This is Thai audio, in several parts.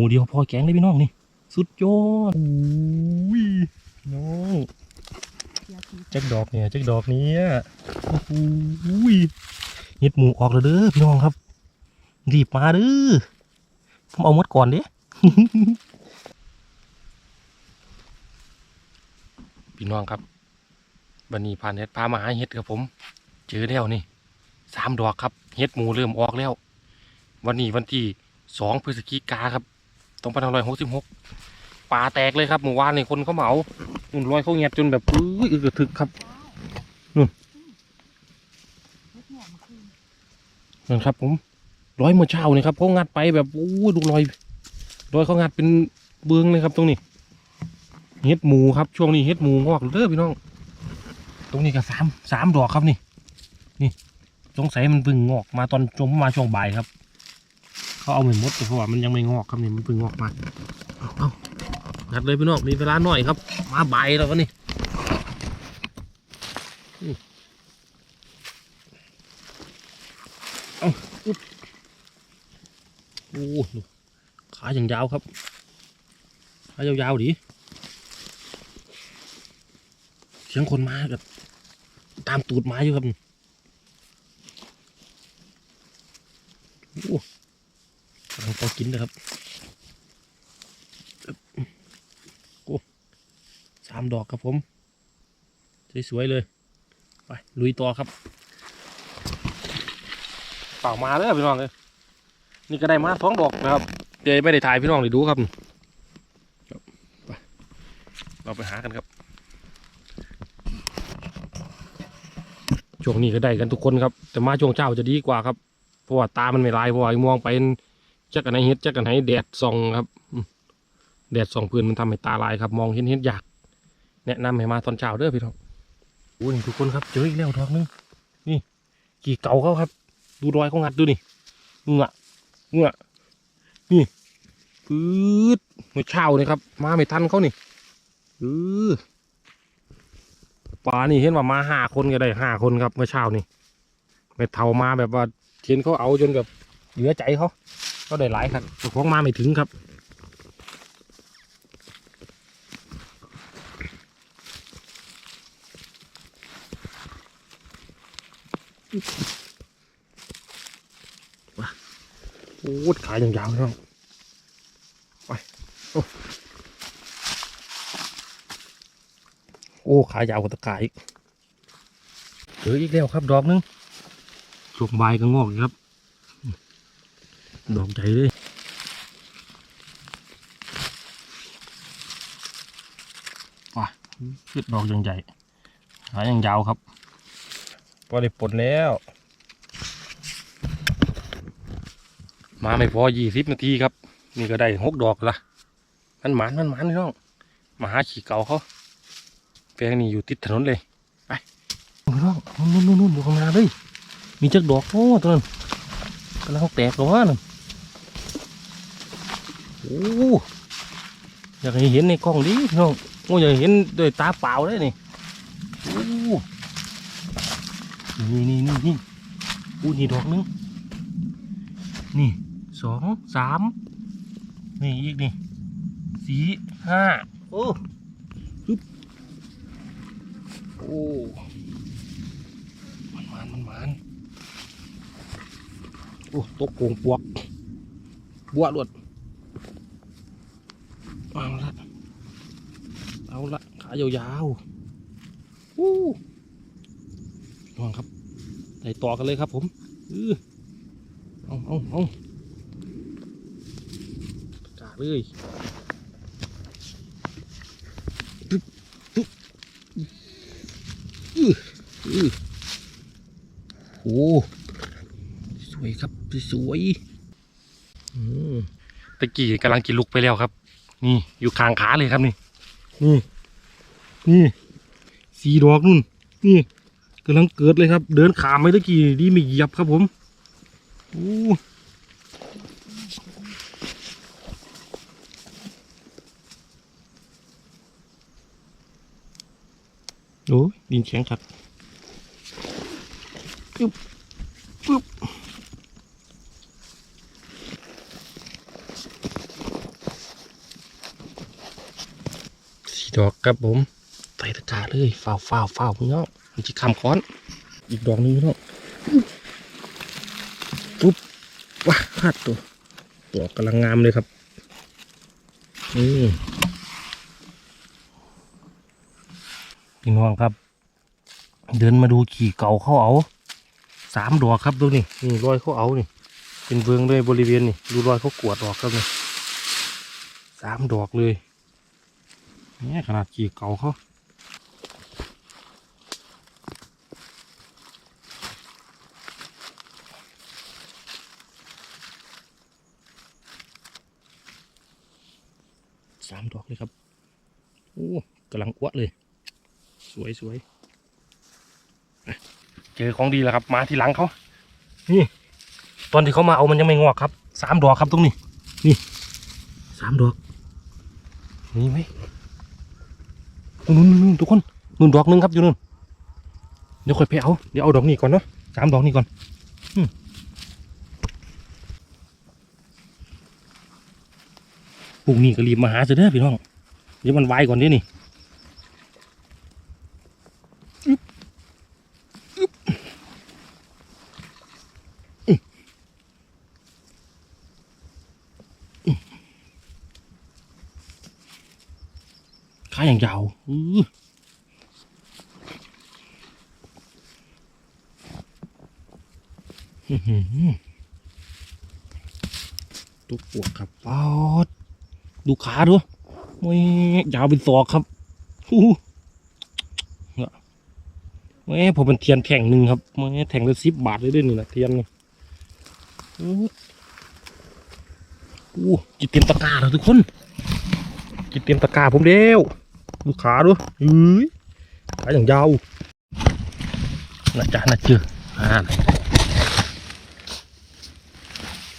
หมูเดียวพอแกงเลยพี่น้องนี่ สุดยอดอุ้ยน้องจักดอกเนี่ยจักดอกเนี้ยโอ้โหเห็ดหมูออกแล้วเด้อพี่น้องครับ รีบมาเด้อผมเอาหมดก่อนเด้พี่น้องครับวันนี้ผ่านเห็ดพามาหาเห็ดครับผม เจอแล้วนี่สามดอกครับเห็ดหมูเริ่มออกแล้ว วันนี้วันที่สองพฤศจิกาครับ ตองพันร้อยหกสิบหกป่าแตกเลยครับเมื่วานนี่คนเขาเหมานุ่นลอยเขาเงียบจนแบบอื้ออึกระทึกครับนั่นครับ ผมร้อยเมื่อเช้านี่ครับเขางัดไปแบบอู้ดูรอยรอยเขางัดเป็นเบืองเลยครับ ตรงนี้เห็ดหมูครับช่วงนี้เห็ดหมูงอกเด้อพี่น้อง ตรงนี้ก็สามสามดอกครับนี่ นี่สงสัยมันเพิ่งงอกมาตอนจมมาช่วงบ่ายครับ เขาเอาเหมือนมดเพราะว่ามันยังไม่งอกครับนี่มันเพิ่งงอกมาเอาเอางัดเลยพี่น้องมีเวลาหน่อยครับ มาใบาแล้ววะนี่เอาอุ๊บโอ้ขาอย่างยาวครับขายาวๆดิเสียงคนมาแบบตามตูดหมาอยู่ครับโอ้กำลัง พอกินนะครับโอ้สามดอกครับผม สวยๆเลย ไปลุยต่อครับ เปล่ามาเลยพี่น้องเลยนี่ก็ได้มาท้องดอกนะครับเดี๋ยวไม่ได้ถ่ายพี่น้องเลยดูครับครับไปเราไปหากันครับช่วงนี้ก็ได้กันทุกคนครับ แต่มาช่วงเช้าจะดีกว่าครับ เพราะว่าตามันไม่ลายเพราะว่ามองไป จักกันไหนเฮ็ดจักกันไหนแดดส่องครับแดดส่องพื้นมันทำให้ตาลายครับ มองเห็นเห็นยาก แนะนำให้มาตอนเช้าเด้อพี่น้องโอ้นี่ทุกคนครับเจออีกแล้วดอกหนึงนี่ กี่เก่าเขาครับ ดูรอยเขางัดดูนี่เงอะเงอะนี่ปื๊ดเมื่อเช้านี่ครับ มาไม่ทันเขานี่เออป่านี่เห็นว่ามาห้าคนก็ได้ห้าคนครับเมื่อเช้านี่ไปเท่ามาแบบว่าเห็นเขาเอาจนแบบเหลือใจเขา ก็ได้หลายครับแต่ของมาไม่ถึงครับว้าโอ้ขายยาวๆเลยไปโอ้โอ้ขายาวกว่าตะกายอีกเจออีกแล้วครับ ดอกหนึงช่วงใบายก็งอกอีกครับ ดอกใหญ่เลยว้าขึ้นดอกยังใหญ่ หายังยาวครับพอได้ผลแล้ว มาไม่พอยี่สิบนาทีครับ นี่ก็ได้หกดอกละมันหมานมันหมานพี่น้อง มาหาขี่เก่าเขาแปลงนี่อยู่ติดถนนเลย ไปพี่น้องนู่นนู่นนู่นอยู่ข้างหน้าเลย มีจักดอกโอ้ตัวนั้นกำลังแตกหรอวะนั่น โอ้อยากให้เห็นในกล้องดิน้องโอ้อยากเห็นด้วยตาเปล่าเลยนี่โอ้นี่นี่นี่นี่อู้นี่ดอกหนึงนี่สองสามนี่อีกนี่สี่ห้าโอ้ฮึบโอ้มันมันมันมันโอ้ตกโกงปวกบัวหลวด เอาละเอาละขายาวๆอู้ลองครับใส่ต่อกันเลยครับผมเออเอาเอาเอากาเลยปึ๊บปึ๊บอืออือโอ้สวยครับสวยอืมตะกี้กำลังกินลุกไปแล้วครับ นี่อยู่คางขาเลยครับนี่ นี่ นี่สีดอกนู่น นี่กำลังเกิดเลยครับ เดินขามไปตะกี้ดีไม่เหยียบครับผมโอ้โอ้ดินแข็งครับปึ๊บปึ๊บ ดอกครับผมใส่ตะกาเลยฝ้าวฝ้าวฝ้าวพี่น้องมันจะคำค้อน อีกดอกหนึงพี่น้องปุ๊บว้าฮัดตัวดอกกำลังงามเลยครับอืมพี่น้องครับ เดินมาดูขี่เก่าเขาเอาสามดอกครับดูนี่นี่รอยเขาเอานี่ เป็นเบืองเลยบริเวณนี่ดูรอยเขากวดดอกครับนี่สามดอกเลย นี่ขนาดขี่เก่าเขาสามดอกเลยครับ โอ้กำลังอ้วดเลย สวยสวยเจอของดีแล้วครับ มาที่หลังเขา นี่ ตอนที่เขามาเอามันยังไม่งอกครับ สามดอกครับตรงนี้ นี่ สามดอกนี่ไหม นู่นนู่นทุกคนนู่นดอกนึงครับอยู่นู่นเดี๋ยวค่อยไปเอาเดี๋ยวเอาดอกนี้ก่อนเนาะสามดอกนี้ก่อนปุ่งนี้ก็รีบมาหาเสยเด้อพี่น้องเดี๋ยวมันไวก่อนเด้นี่ ขาอย่างยาวอือหือตุ๊กปวดครับปอดดูขาดูโอ้ยยาวเป็นศอกครับอู้หูเนี่ยแม่ผมเป็นเทียนแท่งหนึ่งครับแม่แท่งละสิบบาทเลยเด้วยนี่นะเทียนนี่อู้อู้กินเต็มตะกร้าแล้วทุกคนกินเต็มตะกร้าผมเร็ว ดูขาดูเฮ้ยขาอย่างยาวน่าจะน่าเจออ่า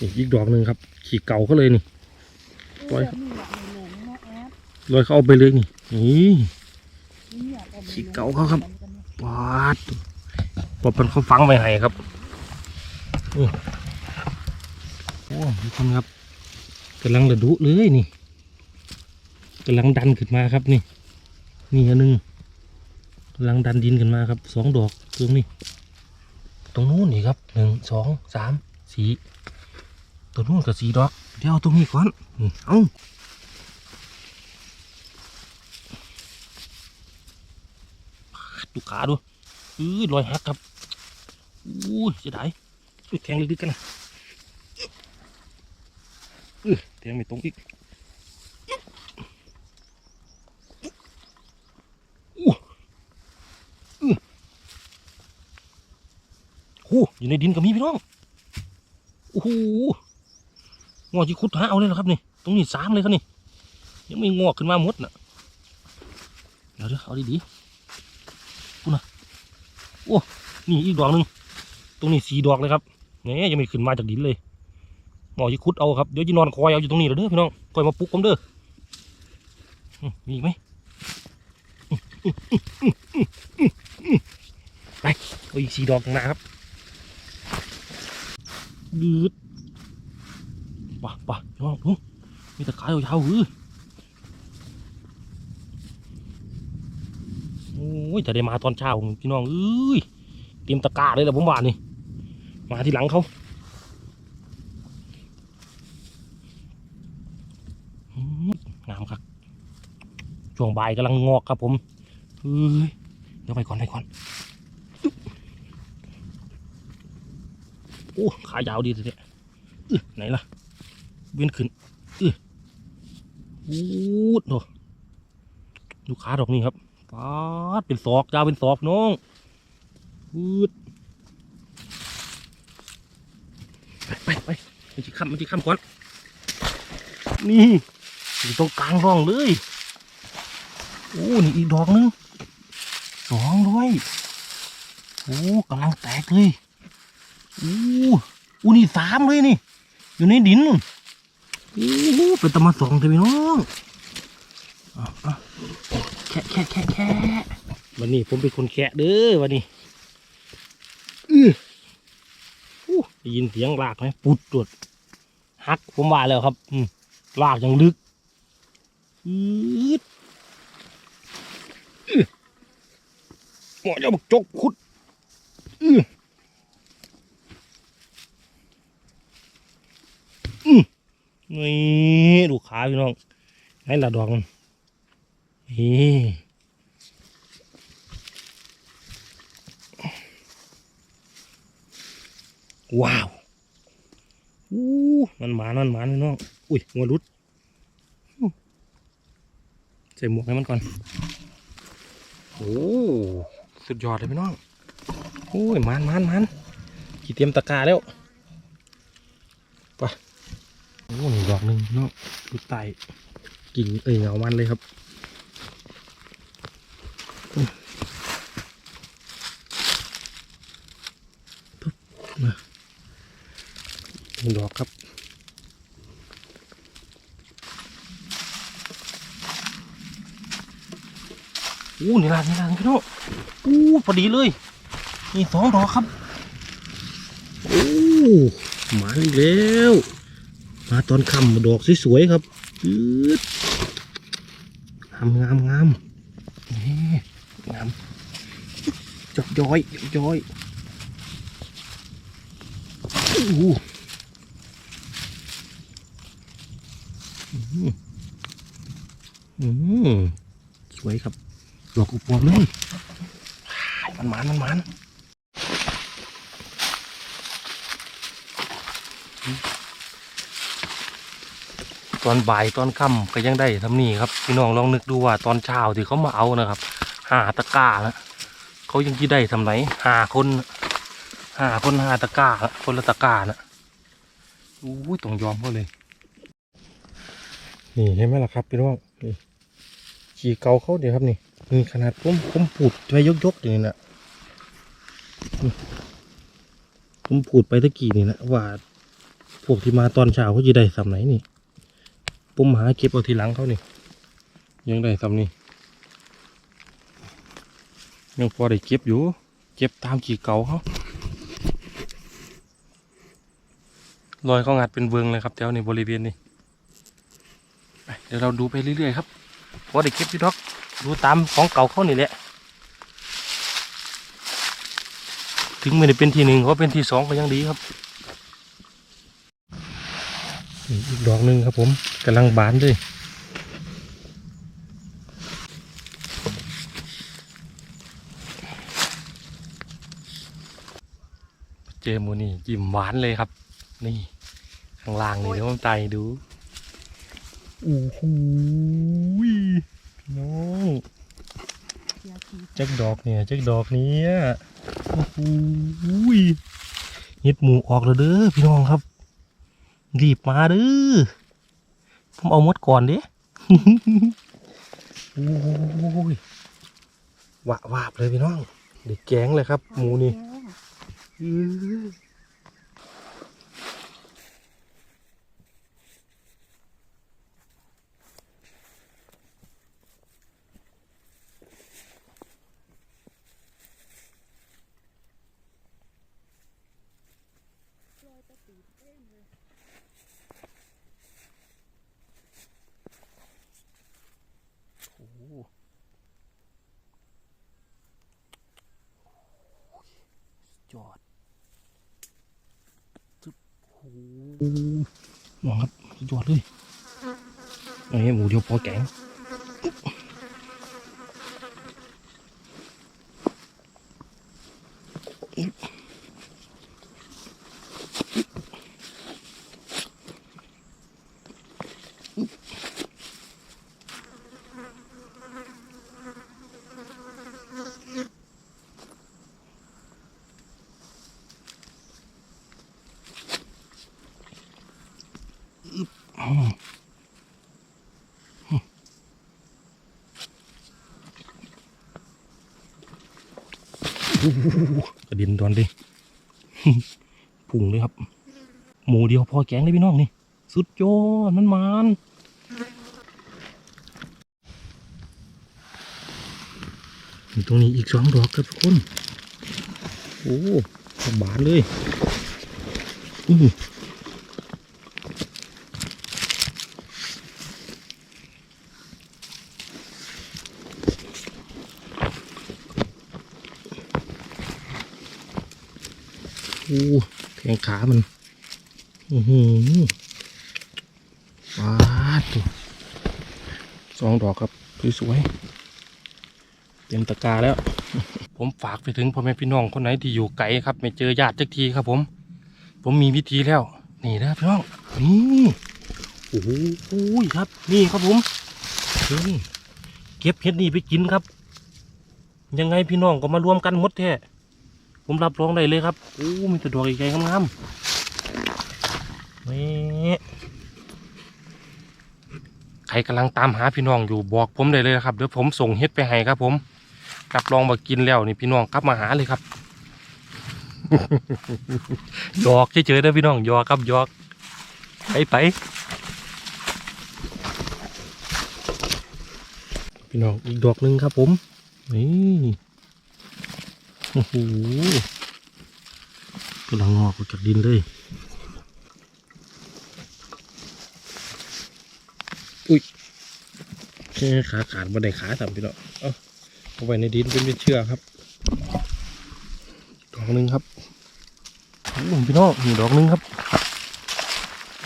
นี่อีกดอกหนึ่งครับ ขี่เก่าเขาเลยนี่ลอยลอยเขาเอาไปเลยนี่นี่ขี้เก่าเขาครับปาดปอเป็นเขาฟังไว้ให้ครับอือโอ้ทุกคนครับกำลังระดุเลยนี่กำลังดันขึ้นมาครับนี่ นี่อันหนึ่งกำลังดันดินขึ้นมาครับสองดอกตรงนี้ ตรงนู้นนี่ครับหนึ่งสองสามสี่ตรงนู้นกับสีดอกเดี๋ยวเอาตรงนี้ก่อนนี่เอาดูขาดูอื้อรอยหักครับอู้ยเสียดายช่วยแทงลึกๆกันนะอือแทงไม่ตรงอีก โอ้อยู่ในดินกับมีพี่น้องโอ้โหงอกจีคุดหาเอาเลยเหรอครับนี่ตรงนี้สามเลยครับนี่ยังไม่งอกขึ้นมาหมดน่ะเดี๋ยวเดี๋ยวเอาดีๆพูดนะโอ้นี่อีกดอกหนึ่งตรงนี้สี่ดอกเลยครับเนี่ยยังไม่ขึ้นมาจากดินเลยงอกจีคุดเอาครับเดี๋ยวจะนอนคอยเอาอยู่ตรงนี้เด้อพี่น้องคอยมาปลุกผมเด้อมีอีกไหมไปเอาอีกสี่ดอกน้าครับ ยืดป่ะป่ะน้องลุงมีตะขายยาวๆหือโอ้ยแต่ได้มาตอนเช้าพี่น้องเอ้ยเตรียมตะกร้าเลยแหละผมว่านี่ มาที่หลังเขาอืมงามครับช่วงบ่ายกำลังงอกครับผมเฮ้ยเดี๋ยวไปก่อนไปก่อน อ้ขายาวดีเลยเนี่ยไหนล่ะเวียนขึ้นอื้อวูดโอ้ดูขาดอกนี้ครับปาดเป็นศอกยาวเป็นศอกน้องวูดไปไปไปมันจะข้ามมันจะข้ามก่อนนี่อยู่ตรงกลางร่องเลยโอ้นี่อีกดอกหนึงสองด้วยโอ้กำลังแตกเลย อู้อู้นี่สามเลยนี่ อยู่ในดินนู่นอู้เป็นตะมาสองเถอะพี่น้องแค่แค่แค่แค่วันนี้ผมเป็นคนแคะเด้อวันนี้อืออู้ได้ยินเสียงลากไหมปุดตรวดหักผมว่าแล้วครับ อืมลากอย่างลึกอืดอือหมอจะบกจกขุดอืออื้อ นี่ดูขาพี่น้องให้ละดอกมันนี่ว้าวอู้มันหมานมันหมานพี่น้องอุ้ยหัวรุดใส่หมวกให้มันก่อนโอ้สุดยอดเลยพี่น้องโอ้ยมันมันมันกี่เตรียมตะกร้าแล้ว โอ้หนึ่งดอกหนึ่งพี่น้องดูไตกิ่งเอ้ยเงามันเลยครับปึ๊บมาหนึ่งดอกครับอู้นี่ล่ะนี่ล่ะพี่น้องอู้พอดีเลยนี่สองดอกครับ โอ้มาอีกแล้ว มาตอนค่ำดอกสวยๆครับงามงามงามนี่งามจอกย้อยจอกย้อยอู้อืมอืมสวยครับ ดอกอุปวมเลยมันมันมันมัน อนบ่ายตอนค่ำก็ยังได้ทำนี่ครับพี่น้องลองนึกดูว่าตอนเช้าที่เขามาเอานะครับหาตะกร้าแล้วเขายังที่ได้ทำไหนหาคนหาคนหาตะกร้าคนละตะกร้านะอู้ยต้องยอมเขาเลย นี่เห็นไหมล่ะครับพี่น้องนี่ขี่เกาเขาเดี๋ยวครับนี่นี่ขนาดผมผมพูดไปยกๆอย่างนี้นะผมพูดไปตะกี้นี่นะว่าพวกที่มาตอนเช้าเขาจะได้สำไหนนี่ ผมหาเก็บเอาทีหลังเขานี่ ยังได้สำนี่ยังพอได้เก็บอยู่ เก็บตามขี่เก่าเขารอยเขางัดเป็นเวิงเลยครับแถวในบริเวณนี้เดี๋ยวเราดูไปเรื่อยๆครับพอได้เก็บอยู่ดอกดูตามของเก่าเขานี่แหละถึงไม่ได้เป็นที่หนึ่งก็เป็นที่สองก็ยังดีครับ อีกดอกหนึ่งครับผมกำลังบานเลยเจอหมูนี่จิ้มหวานเลยครับ นี่ ข้างล่างนี่เดี๋ยวผมไต่ดูโอ้โหพี่น้องจักดอกเนี่ยจักดอกเนี้ยโอ้โหยเห็ดหมูออกแล้วเด้อพี่น้องครับ รีบมาเด้อผมเอาหมดก่อนเด้โอ้ยหวะวาบเลยพี่น้องเด็กแกงเลยครับ หมูนี่ จอดจุ๊บโอ้หมองครับจอดเลยไอ้หมูเดียวพอแกง กระเดินตอนดิพุ่งเลยครับ หมูเดียวพอแกงเลยพี่น้องนี่ สุดยอดมันมันตรงนี้อีกสองดอกครับทุกคน โอ้บานเลย อือ แข้งขามัน อือหือว้าดสองดอกครับสวยๆเต็มตะกาแล้ว ผมฝากไปถึงพ่อแม่พี่น้องคนไหนที่อยู่ไกลครับ ไม่เจอญาติจักทีครับผม ผมมีวิธีแล้ว นี่นะพี่น้อง นี่โอ้โหครับ นี่ครับผมนี่เก็บเห็ดนี่ไปกินครับ ยังไงพี่น้องก็มารวมกันหมดแท้ ผมรับรองได้เลยครับโอ้มีแต่ดอกใหญ่ๆงามๆนี่ใครกำลังตามหาพี่น้องอยู่บอกผมได้เลยครับเดี๋ยวผมส่งเห็ดไปให้ครับ ผมรับรองมากินแล้วนี่พี่น้องกลับมาหาเลยครับหยอกเฉยๆนะพี่น้องหยอกครับหยอกไปไปพี่น้องอีกดอกหนึ่งครับผมนี่ โอ้โหกำลังงอกออกจากดินเลย อุ้ยแค่ขาขาดบันไดขาสามพี่น้องเอาเอาไว้ในดินเป็นเชือกครับ ดอกหนึ่งครับโอ้โหพี่น้องดอกหนึงครับโ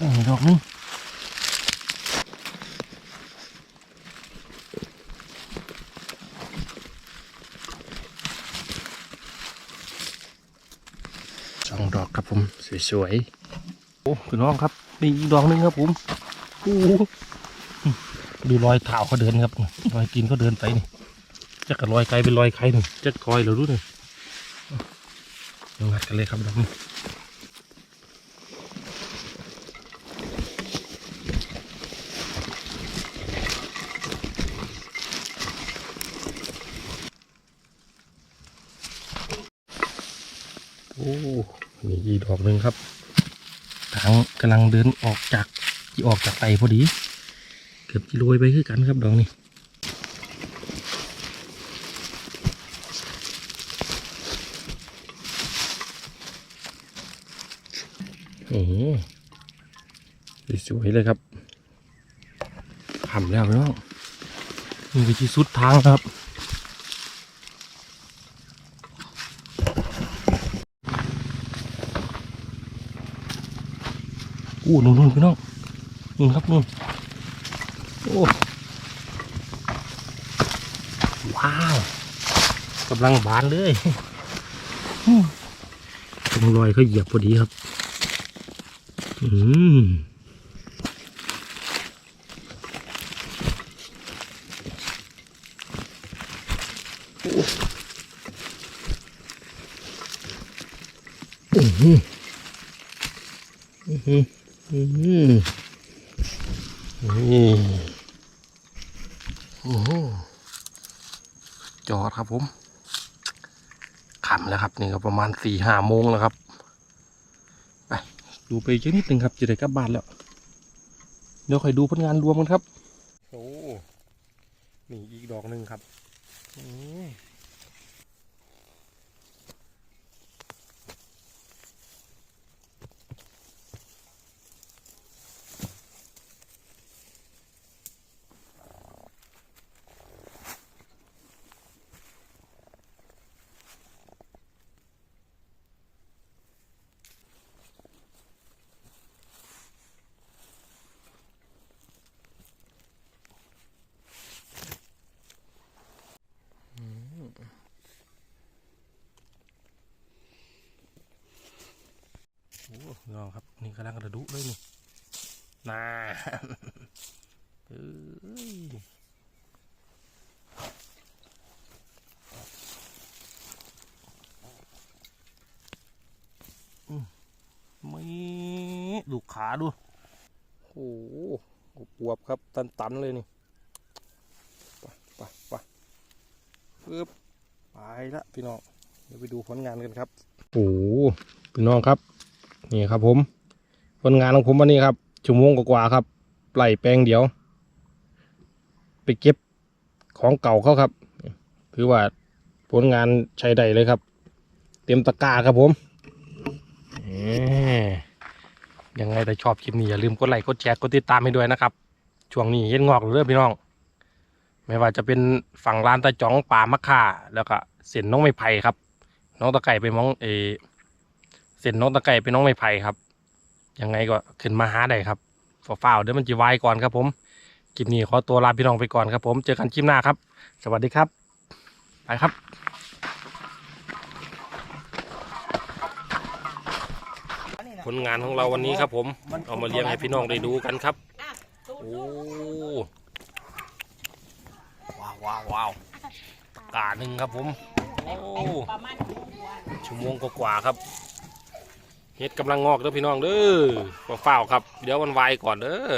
อ้โหดอกหนึงสองดอกครับผม สวยๆ โอ้พี่น้องครับนี่อีกดอกหนึงครับผมโอ้ดูรอยเท้าเขาเดินครับรอยตีนเขาเดินไปนี่จะกระลอยไกลเป็นลอยไข่หนึ่งจะคอยเหรือรู้หนึ่งลงงัดกันเลยครับดอกนี้โอ้ นี่อีกดอกหนึ่งครับทางกำลังเดินออกจากที่ออกจากไตพอดี เกือบจะโรยไปคือกันครับดอกนี้โอ้โหสวยเลยครับทำแล้วพี่น้องนี่คือที่สุดทางครับ อู้นู่นนู่นพี่น้องนู่นครับนู่นโอ้ว้าวกำลังบานเลยตรงรอยเขาเหยียบพอดีครับ อืมอือหืออือหืออือหือ นี่โอ้โหจอดครับผมขำแล้วครับนี่ก็ประมาณสี่ห้าโมงแล้วครับ ไป ดูไปอีกนิดหนึ่งครับจะได้กลับบ้านแล้ว เดี๋ยวค่อยดูผลงานรวมกันครับ โอ้ นี่อีกดอกหนึ่งครับอืมโอ้ยองครับ นี่กำ ลังกระดุเลยนี่น่าเอ้ยอืมไม่ดูขาดูโอ้โหปวบครับ ตัน ๆ เลยนี่ ไปไปไปปึ๊บไปละพี่น้อง เดี๋ยวไปดูผลงานกันครับ โอ้พี่น้องครับ นี่ครับผมผ ลงานของผมวันนี้ครับชั่วโมงกว่าครับไล่แปลงเดียว ไปเก็บของเก่าเขาครับ ถือว่าผลงานใช้ได้เลยครับ เต็มตะกร้าครับผมยังไงแต่ชอบคลิปนี้อย่าลืมกดไลค์กดแชร์กดติดตามให้ด้วยนะครับ ช่วงนี้เห็นงอกเรื่อยพี่น้อง ไม่ว่าจะเป็นฝั่งร้านตาจ๋องป่ามะค่าแล้วก็เส้นน้องไม้ไผ่ครับ น้องตะไก่ไปมองเออเส้นน้องตะไก่ไปน้องไม้ไผ่ครับ ยังไงก็ขึ้นมาหาได้ครับฝ้าวๆเดี๋ยวมันจะวายก่อนครับผมคลิปนี้ขอตัวลาพี่น้องไปก่อนครับผมเจอกันคลิปหน้าครับ สวัสดีครับไปครับผลงานของเราวันนี้ครับผม เอามาเลี้ยงให้พี่น้องได้ดูกันครับ โอ้ว้าวว้าวว้าวกาหนึ่งครับผม โอ้ชั่วโมงกว่าครับ เฮ็ดกำลังงอกเด้อพี่น้องเด้อฝ้าวครับ เดี๋ยวมันวายก่อนเด้อ